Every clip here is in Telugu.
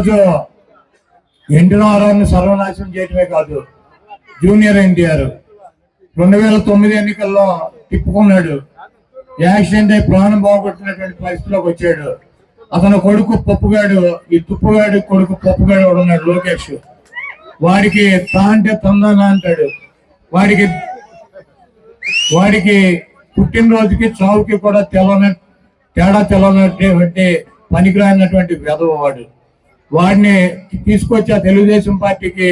ఈరోజు ఎన్టీ సర్వనాశనం చేయటమే కాదు. జూనియర్ ఎన్టీఆర్ రెండు వేల తొమ్మిది ఎన్నికల్లో తిప్పుకున్నాడు. యాక్సిడెంట్ అయి ప్రాణం బాగొట్టినటువంటి పరిస్థితిలోకి వచ్చాడు. అతను కొడుకు పప్పుగాడు ఈ తుప్పుగాడు కొడుకు పప్పుగాడు ఉన్నాడు లోకేష్. వాడికి తా అంటే తందన అంటాడు. వాడికి వాడికి పుట్టినరోజుకి చావుకి కూడా తెల్లని తేడా తెల్లనటువంటి పనికిరానటువంటి వెధవ వాడు. వాడిని తీసుకొచ్చి తెలుగుదేశం పార్టీకి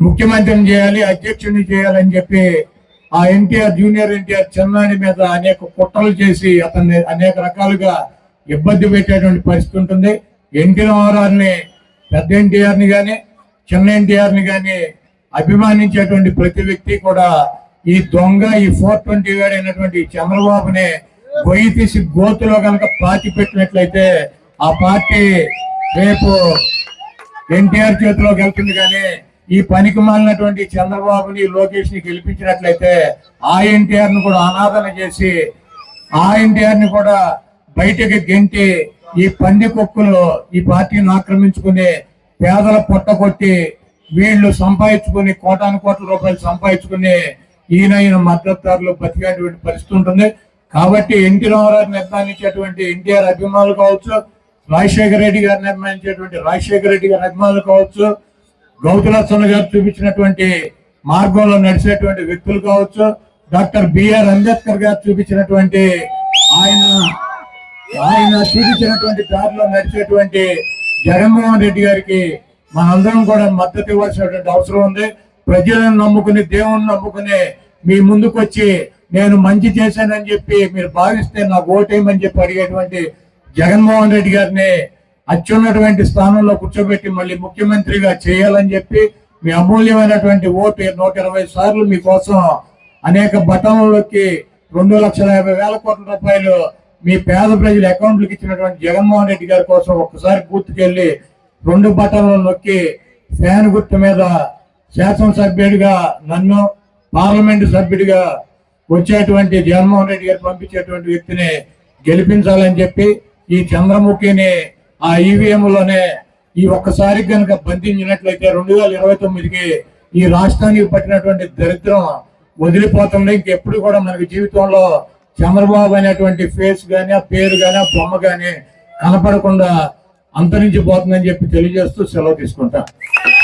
ముఖ్యమంత్రిని చేయాలి అధ్యక్షుడిని చేయాలని చెప్పి ఆ ఎన్టీఆర్ జూనియర్ ఎన్టీఆర్ చంద్రాని మీద అనేక కుట్రలు చేసి అతన్ని అనేక రకాలుగా ఇబ్బంది పెట్టేటువంటి పరిస్థితి ఉంటుంది. ఎన్టీ రామారావుని పెద్ద ఎన్టీఆర్ని కానీ చిన్న ఎన్టీఆర్ని కానీ అభిమానించేటువంటి ప్రతి వ్యక్తి కూడా ఈ దొంగ ఈ ఫోర్ ట్వంటీ అయినటువంటి చంద్రబాబుని గొయ్యి తీసి గోతులో కనుక పాతి పెట్టినట్లయితే ఆ పార్టీ రేపు ఎన్టీఆర్ చేతిలోకి వెళ్తుంది కానీ ఈ పనికి మాలినటువంటి చంద్రబాబుని లోకేష్ని గెలిపించినట్లయితే ఆ ఎన్టీఆర్ను కూడా అనాదన చేసి ఆ ఎన్టీఆర్ని కూడా బయటకి గెంటి ఈ పంది కుక్కలు ఈ పార్టీని ఆక్రమించుకుని పేదల పొట్టగొట్టి వీళ్ళు సంపాదించుకుని కోటాను కోట్ల రూపాయలు సంపాదించుకుని ఈయన ఈయన మద్దతుదారులు బతికేటువంటి పరిస్థితి ఉంటుంది. కాబట్టి ఎన్టీ రామారావు నిర్ణయించేటువంటి ఎన్టీఆర్ అభిమానులు కావచ్చు రాజశేఖర రెడ్డి గారు నిర్ణయించేటువంటి రాజశేఖర రెడ్డి గారి అభిమానులు కావచ్చు గౌతులచ్చన్న గారు చూపించినటువంటి మార్గంలో నడిచేటువంటి వ్యక్తులు కావచ్చు డాక్టర్ బిఆర్ అంబేద్కర్ గారు చూపించినటువంటి ఆయన ఆయన చూపించినటువంటి దారిలో నడిచేటువంటి జగన్మోహన్ రెడ్డి గారికి మనందరం కూడా మద్దతు ఇవ్వాల్సినటువంటి అవసరం ఉంది. ప్రజలను నమ్ముకుని దేవుని నమ్ముకుని మీ ముందుకు వచ్చి నేను మంచి చేశానని చెప్పి మీరు భావిస్తే నాకు ఓటేయమని చెప్పి అడిగేటువంటి జగన్మోహన్ రెడ్డి గారిని అత్యున్నటువంటి స్థానంలో కూర్చోబెట్టి మళ్ళీ ముఖ్యమంత్రిగా చేయాలని చెప్పి మీ అమూల్యమైనటువంటి ఓటు నూట ఇరవై సార్లు మీకోసం అనేక బటన్లకి రెండు లక్షల యాభై వేల కోట్ల రూపాయలు మీ పేద ప్రజల అకౌంట్లకు ఇచ్చినటువంటి జగన్మోహన్ రెడ్డి గారి కోసం ఒక్కసారి గుర్తుకెళ్ళి రెండు బటన్లు నొక్కి ఫ్యాన్ గుర్తు మీద శాసనసభ్యుడిగా నన్ను పార్లమెంటు సభ్యుడిగా వచ్చేటువంటి జగన్మోహన్ రెడ్డి గారు పంపించేటువంటి వ్యక్తిని గెలిపించాలని చెప్పి ఈ చంద్రముఖిని ఆ ఈవీఎం లోనే ఈ ఒక్కసారి కనుక బంధించినట్లయితే రెండు వేల ఇరవై తొమ్మిదికి ఈ రాష్ట్రానికి పట్టినటువంటి దరిద్రం వదిలిపోతుంది ఇంకెప్పుడు కూడా మనకి జీవితంలో చంద్రబాబు అనేటువంటి ఫేస్ గాని ఆ పేరు గాని ఆ బొమ్మ కానీ కనపడకుండా అంతరించిపోతుందని చెప్పి తెలియజేస్తూ సెలవు తీసుకుంటా.